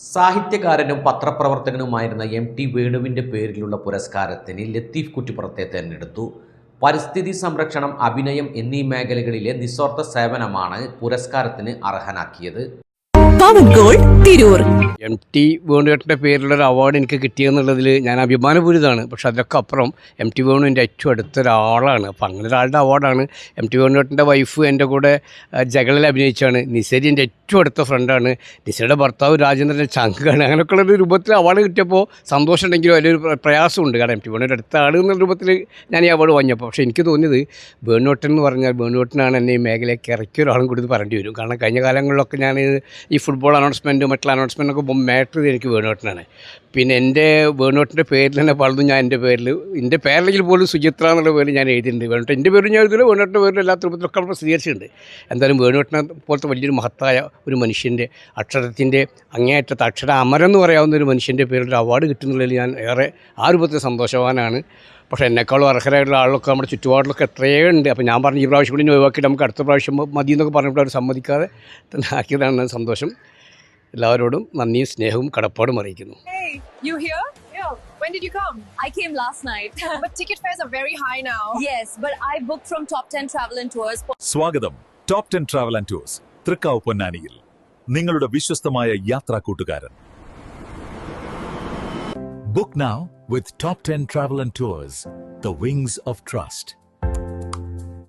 സാഹിത്യകാരനും പത്രപ്രവർത്തകനുമായിരുന്ന M T വേണുവിന്റെ പേരിലുള്ള പുരസ്കാരത്തിന് ലത്തീഫ് കുറ്റിപ്പുറത്തെ തിരഞ്ഞെടുത്തു. പരിസ്ഥിതി സംരക്ഷണം അഭിനയം എന്നീ മേഖലകളിലെ നിസ്വാർത്ഥ സേവനമാണ് പുരസ്കാരത്തിന് അർഹനാക്കിയത്. തിരൂർ എം ടി വേണുവേട്ടന്റെ പേരിലുള്ള ഒരു അവാർഡ് എനിക്ക് കിട്ടിയെന്നുള്ളതിൽ ഞാൻ അഭിമാനപൂരിതമാണ്. പക്ഷെ അതിലൊക്കെ അപ്പുറം എം ടി വേണു എന്റെ ഏറ്റവും അടുത്തൊരാളാണ്. അപ്പം അങ്ങനെ ഒരാളുടെ അവാർഡാണ് എം ടി വേണുവേട്ടന്റെ വൈഫ് എന്റെ കൂടെ ജഗളിൽ അഭിനയിച്ചാണ് നിസരി എന്റെ ഏറ്റവും അടുത്ത ഫ്രണ്ടാണ്. ലിസയുടെ ഭർത്താവ് രാജേന്ദ്രന്റെ ചങ്കാണ്. അങ്ങനെയൊക്കെയുള്ള ഒരു രൂപത്തിൽ അവാർഡ് കിട്ടിയപ്പോൾ സന്തോഷം ഉണ്ടെങ്കിലും അതിലൊരു പ്ര- പ്രയാസമുണ്ട്. കാരണം എം ടി അടുത്ത ആൾ എന്ന രൂപത്തിൽ ഞാൻ ഈ അവാർഡ് വാങ്ങിയപ്പോൾ. പക്ഷേ എനിക്ക് തോന്നിയത് ബേണോട്ടൻ എന്ന് പറഞ്ഞാൽ ബേണോട്ടനാണ് എന്നെ ഈ മേഖലയ്ക്ക് ഇറക്കിയ ഒരാളും കൂടി പറയേണ്ടി വരും. കാരണം കഴിഞ്ഞ കാലങ്ങളിലൊക്കെ ഞാൻ ഈ ഫുട്ബോൾ അനൗൺസ്മെന്റ് മറ്റുള്ള അനൗൺസ്മെന്റൊക്കെ മാറ്റർ ചെയ്ത് എനിക്ക് വേണുവേട്ടനാണ് പിന്നെ എന്റെ വേണുവേട്ടന്റെ പേരിൽ തന്നെ പലതും ഞാൻ എന്റെ പേരിൽ എന്റെ പേരിലെങ്കിൽ പോലും സുചിത്ര എന്നുള്ള പേര് ഞാൻ എഴുതിയിട്ടുണ്ട്. വേണുവേട്ടൻ എന്റെ പേരും ഞാൻ എഴുതില്ല വേണുവേട്ടന്റെ പേരിൽ എല്ലാ രൂപത്തിലൊക്കെ നമ്മൾ സ്വീകരിച്ചിട്ടുണ്ട് എന്തായാലും വേണുവേട്ടനെ പോലത്തെ വലിയൊരു മഹത്തായ ഒരു മനുഷ്യന്റെ അക്ഷരത്തിന്റെ അങ്ങേയറ്റത്തെ അക്ഷര അമരം എന്ന് പറയാവുന്ന ഒരു മനുഷ്യന്റെ പേരിൽ ഒരു അവാർഡ് കിട്ടുന്നതിൽ ഞാൻ ഏറെ ആ രൂപത്തിൽ സന്തോഷവാനാണ്. പക്ഷേ എന്നെക്കാളും അർഹരായിട്ടുള്ള ആളുകളൊക്കെ നമ്മുടെ ചുറ്റുപാടിലൊക്കെ എത്രയോ ഉണ്ട്. അപ്പോൾ ഞാൻ പറഞ്ഞു ഈ പ്രാവശ്യം കൂടി ഒഴിവാക്കിയിട്ട് നമുക്ക് അടുത്ത പ്രാവശ്യം മതി എന്നൊക്കെ പറഞ്ഞിട്ട് അവർ സമ്മതിക്കാതെ തന്നെ ആക്കിയതാണ് സന്തോഷം. എല്ലാവരോടും നന്ദിയും സ്നേഹവും കടപ്പാടും അറിയിക്കുന്നു. Hey, you here? Yeah. When did you come? I came last night. But ticket fares are very high now. yes, but I booked from Top 10 Travel and Tours. സ്വാഗതം top ten travel and tours Thrikkavu പൊന്നാനിയിൽ നിങ്ങളുടെ വിശ്വസ്തമായ യാത്രാ കൂട്ടുകാരൻ book now with top ten travel and tours the wings of trust